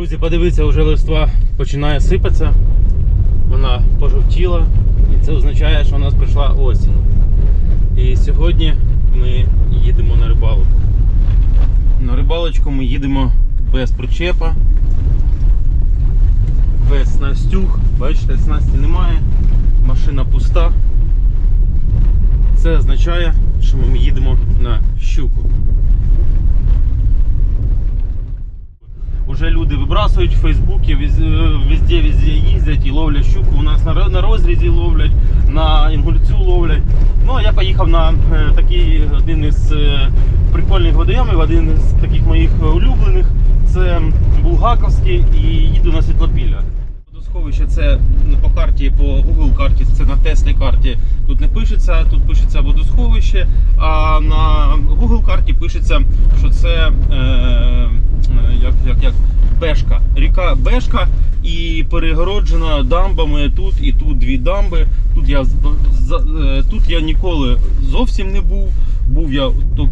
Друзі, подивіться, вже листва починає сипатися. Вона пожовтіла, і це означає, що у нас прийшла осінь. І сьогодні ми їдемо на рибалку. На рибалочку ми їдемо без причепа, без снастюг. Бачите, снасті немає, машина пуста. Це означає, що ми їдемо на щуку. Уже в Фейсбуці, е, везде, везде їздять і ловлять щуку. У нас на, розрізі ловлять, на інгульцю ловлять. Ну а я поїхав на е, такий один із е, прикольних водойомів, один із таких моїх улюблених. Це Булгаковський і їду на Світлопілля. Водосховище це по карті, по Google карті, це на Теслі карті. Тут не пишеться, тут пишеться водосховище, а на Google карті пишеться, що це е, як, як, як Бешка. Ріка Бешка і перегороджена дамбами тут і тут дві дамби. Тут я е, тут я ніколи зовсім не був. Був я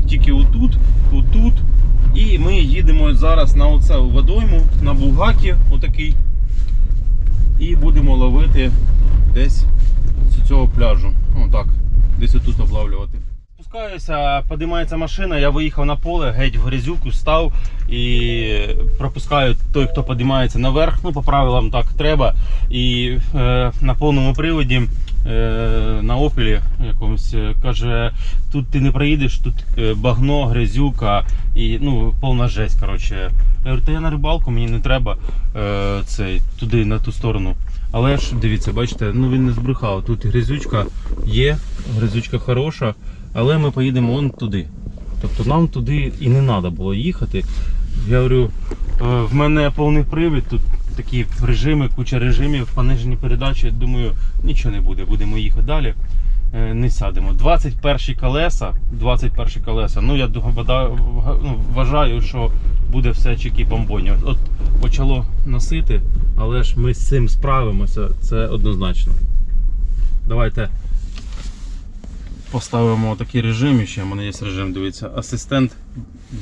тільки отут, отут. І ми їдемо зараз на оцю водойму, на Булгакі, отакий. І будемо ловити десь з цього пляжу. Отак, десь отут облавлювати. Спускаюся, підіймається машина, я виїхав на поле, геть в грязюку, став і пропускаю той, хто підіймається наверх. Ну, по правилам так треба. І е, на повному приводі е, на опілі якомусь е, каже, тут ти не проїдеш, тут е, багно, грязюка і ну, повна жесть. Коротше. Я говорю, та я на рибалку, мені не треба е, цей, туди, на ту сторону. Але ж дивіться, бачите, ну він не збрехав. Тут грязючка є, грязючка хороша, але ми поїдемо он туди. Тобто нам туди і не треба було їхати. Я говорю, е, в мене повний привід, тут такі режими, куча режимів, понижені передачі. Думаю, нічого не буде, будемо їхати далі. Е, Не сядемо. 21 колеса, 21 колеса. Ну я ну, вважаю, що буде все чекі бомбоні. От почало носити, але ж ми з цим справимося, це однозначно. Давайте поставимо такий режим. Ще в мене є режим, дивіться, асистент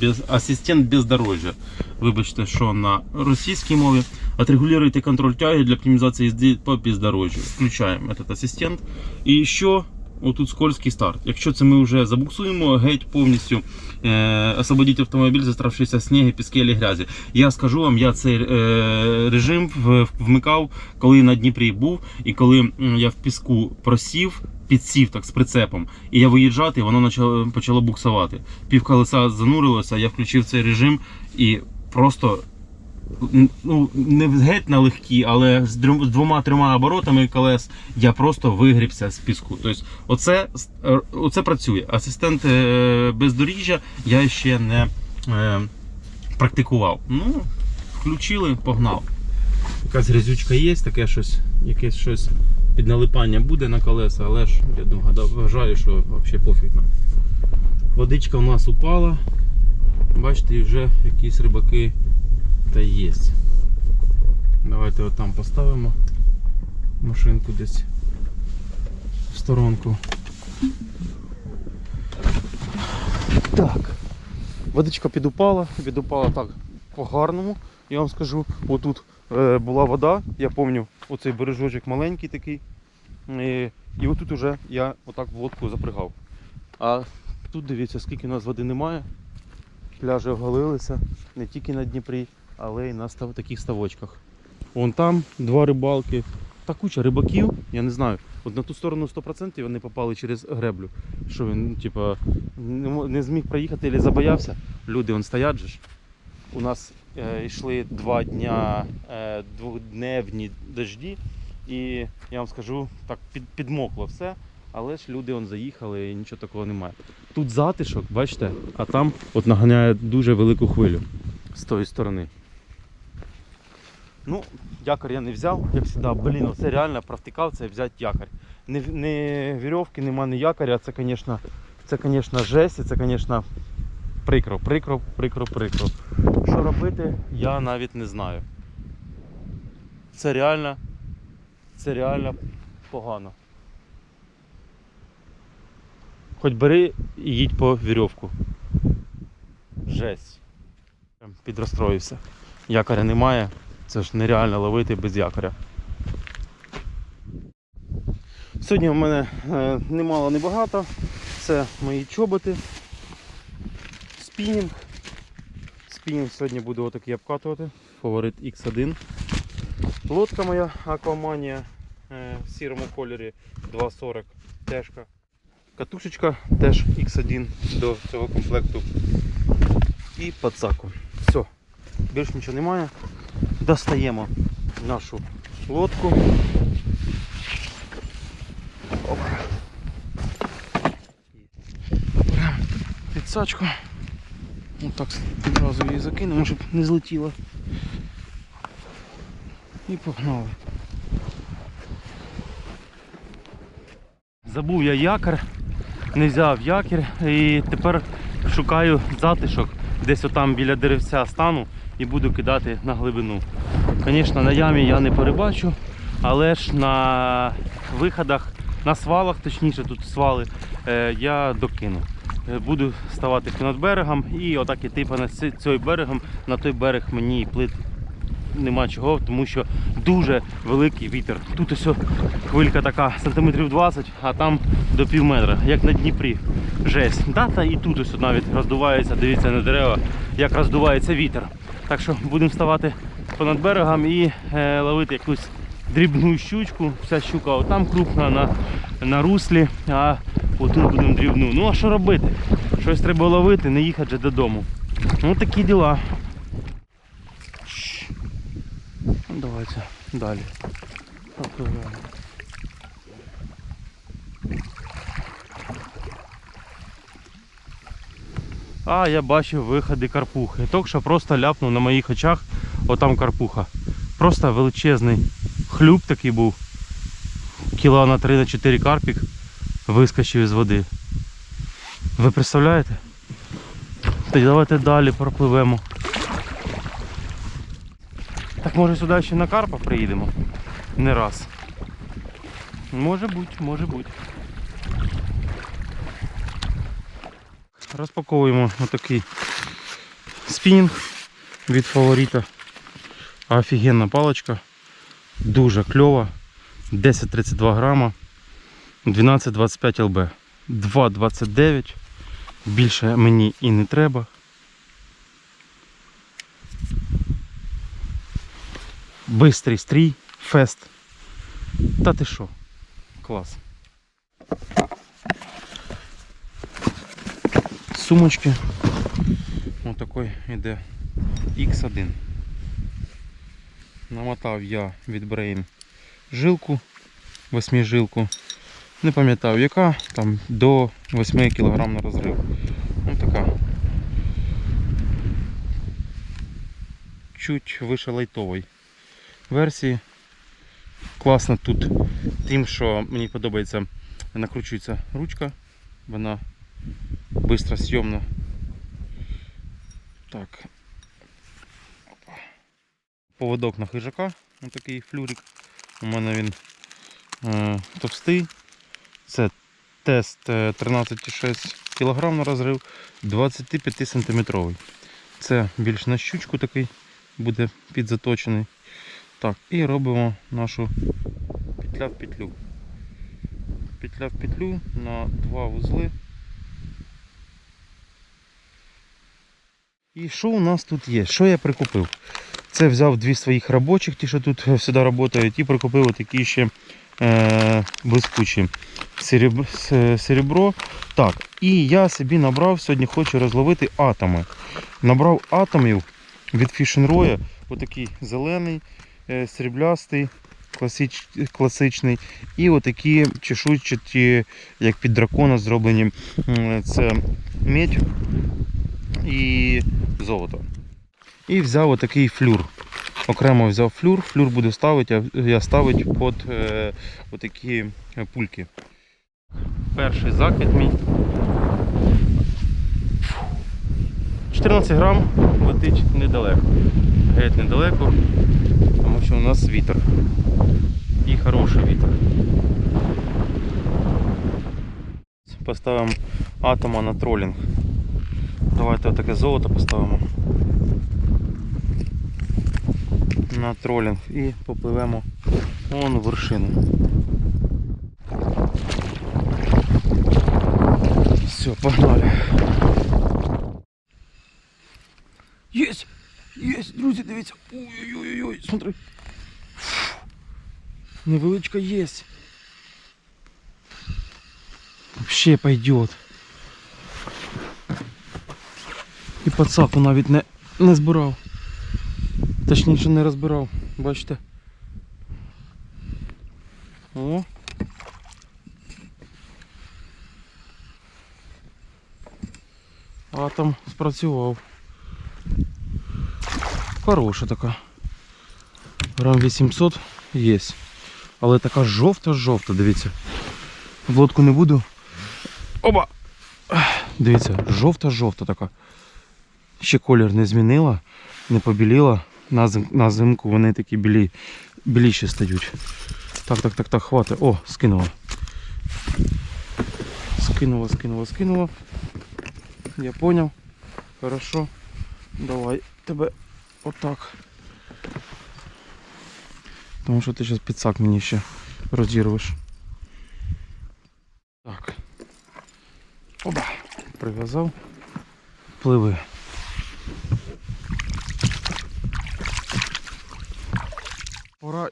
без, асистент бездорожжя. Вибачте, що на російській мові. Отрегулируйте контроль тяги для оптимізації їзди по бездорожжю. Включаємо этот асистент. І що? Отут скользький старт. Якщо це ми вже забуксуємо, геть повністю е, освободіть автомобіль, застравшися сніги, піски або грязі. Я скажу вам, я цей е, режим вмикав, коли на Дніпрі був, і коли я в піску просів, підсів так з прицепом, і я виїжджати, воно почало, почало буксувати. Пів колеса занурилося, я включив цей режим і просто ну, не геть на легкі, але з двома-трьома оборотами колес я просто вигрібся з піску. Тобто, оце, е, оце працює. Асистент е, бездоріжжя я ще не е, практикував. Ну, включили, погнав. Якась грязючка є, таке щось, якесь щось під налипання буде на колеса, але ж я думаю, вважаю, що взагалі пофіг нам. Водичка у нас упала. Бачите, вже якісь рибаки та є. Давайте там поставимо машинку десь в сторонку. Так. Водичка підупала, підупала так по-гарному. Я вам скажу, отут е, була вода, я пам'ятаю, оцей бережочок маленький такий. І, і отут уже я отак в лодку запрягав. А тут дивіться, скільки у нас води немає. Пляжі оголилися не тільки на Дніпрі, але й на таких ставочках. Вон там два рибалки. Та куча рибаків, я не знаю. От на ту сторону 100% вони попали через греблю. Що він, типа, не, зміг проїхати або забоявся. Люди он стоять же ж. У нас е, йшли два дня е, двохдневні дожді, і я вам скажу, так під, підмокло все, але ж люди он заїхали і нічого такого немає. Тут затишок, бачите, а там от наганяє дуже велику хвилю з тої сторони. Ну, якорь я не взяв, як завжди, блін, це реально провтикав це взяти якорь. Не, не вірьовки, нема ні якоря, це, звісно, це, звісно, жесть, і це, звісно, прикро, прикро, прикро, прикро. Що робити, я навіть не знаю. Це реально, це реально погано. Хоч бери і їдь по вірьовку. Жесть. Підрозстроївся. якоря немає. Це ж нереально ловити без якоря. Сьогодні в мене е, немало небагато. Це мої чоботи. Спінінг. Спінінг сьогодні буду отакий обкатувати. Фаворит X1. Лодка моя Акваманія е, в сірому кольорі 240 тежка. Катушечка теж X1 до цього комплекту. І пацаку. Все. Більше нічого немає. Достаємо нашу лодку. Оп. Прям підсачку. Отак одразу її закинемо, щоб не злетіла. І погнали. Забув я якор, не взяв якір і тепер шукаю затишок. Десь отам біля деревця стану і буду кидати на глибину. Звісно, на ямі я не перебачу, але ж на виходах, на свалах, точніше тут свали, е, я докину. Е, Буду ставати над берегом і отак іти понад цим берегом, на той берег мені і плити нема чого, тому що дуже великий вітер. Тут ось хвилька така сантиметрів 20, а там до пів метра, як на Дніпрі. Жесть. Да, та і тут ось навіть роздувається, дивіться на дерева, як роздувається вітер. Так що будемо ставати понад берегом і е, ловити якусь дрібну щучку. Вся щука отам крупна на, на руслі, а отут будемо дрібну. Ну а що робити? Щось треба ловити, не їхати же додому. Ну такі діла. Ну, Давайте далі. Попливемо. А, я бачив виходи карпухи. Тільки що просто ляпнув на моїх очах, отам карпуха. Просто величезний хлюб такий був. Кіла на 3 на 4 карпік вискочив із води. Ви представляєте? Тоді давайте далі пропливемо. Так може сюди ще на Карпа приїдемо? Не раз. Може бути, може бути. Розпаковуємо отакий спінінг від фаворита. Офігенна паличка. Дуже кльова. 10-32 грама. 12-25 ЛБ. 2,29. Більше мені і не треба. Бистрий стрій, фест. Та ти що? Клас. Сумочки. Ось такий іде X1. Намотав я від Brain жилку, восьмижилку. Не пам'ятаю яка, там до 8 кг на розрив. Ось така. Чуть вище лайтовий версії. Класно тут тим, що мені подобається, накручується ручка, вона зйомна. Так. Поводок на хижака, ось такий флюрик. У мене він е, товстий. Це тест е, 13,6 кг на розрив, 25 см. Це більш на щучку такий буде підзаточений. Так, і робимо нашу петля в петлю. Петля в петлю на два вузли. І що у нас тут є? Що я прикупив? Це взяв дві своїх робочих, ті, що тут завжди працюють, і прикупив такі ще е, блискучі серебро, серебро. Так, і я собі набрав, сьогодні хочу розловити атоми. Набрав атомів від Fish Roy, отакий зелений, е, сріблястий, класич, класичний. І отакі чешуйчаті, як під дракона зроблені. Це медь і золото. І взяв отакий флюр. Окремо взяв флюр, флюр буду ставити, я ставити під е, отакі е, пульки. Перший закид мій. 14 грам летить недалеко. Геть недалеко, тому що у нас вітер. І хороший вітер. Поставимо атома на тролінг. Давайте отаке золото поставимо. на тролінг і попливемо вон в вершину. Все, погнали. Єсть! Єсть, друзі, дивіться. Ой-ой-ой, смотри. Фу. Невеличка єсть. Вообще пойдет. І пацаку навіть не, не збирав. Точніше не розбирав. Бачите. О. Атом спрацював. Хороша така. Грам 800 є. Але така жовта-жовта, дивіться. В лодку не буду. Оба! Дивіться, жовта-жовта така. Ще колір не змінила, не побіліла. На, зим, на зимку вони такі білі, біліші стають. Так, так, так, так, хватить. О, скинула. Скинула, скинула, скинула. Я понял. Хорошо. Давай тебе отак. Тому що ти зараз підсак мені ще розірвеш. Так. Оба. Прив'язав. Пливи.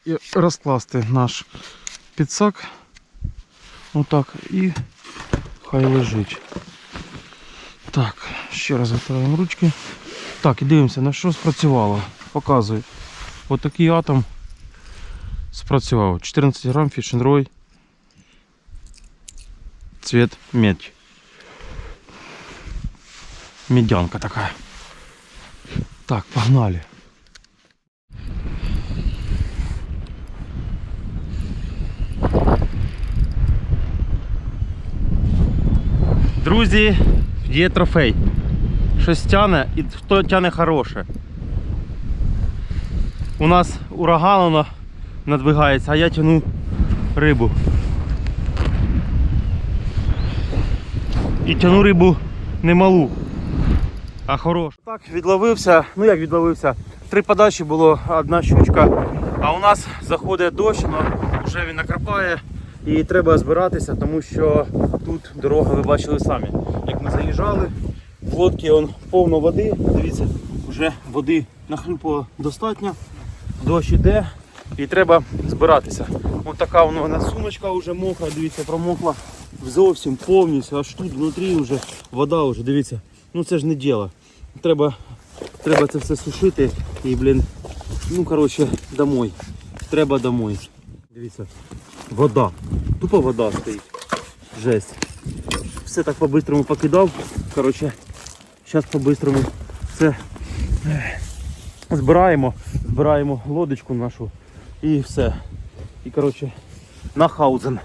І розкласти наш підсак. Отак і хай лежить. Так, ще раз витираємо ручки. Так, і дивимося, на що спрацювало. Показую. Ось такий атом спрацював. 14 грам фішенрой. Цвет медь. Медянка такая. Так, погнали. Друзі, є трофей. Щось тяне і хто тяне хороше. У нас ураган надвигається, а я тяну рибу. І тяну рибу не малу, а хорошу. Так, відловився, ну як відловився, три подачі було, одна щучка, а у нас заходить дощ, але вже він накрапає і треба збиратися, тому що тут дорога, ви бачили самі. Як ми заїжджали, в лодці он повно води, дивіться, вже води нахлюпало достатньо, дощ іде і треба збиратися. Ось така нас сумочка вже мокра, дивіться, промокла зовсім повністю, аж тут внутрі вже вода вже, дивіться. Ну це ж не діло. Треба, треба це все сушити і, блін, ну коротше, домой. Треба домой. Дивіться, вода. Тупо вода стоїть. Жесть. Все так по-бистрому покидав. Коротше, зараз по-бистрому це збираємо, збираємо лодочку нашу і все. І коротше, на хаузен.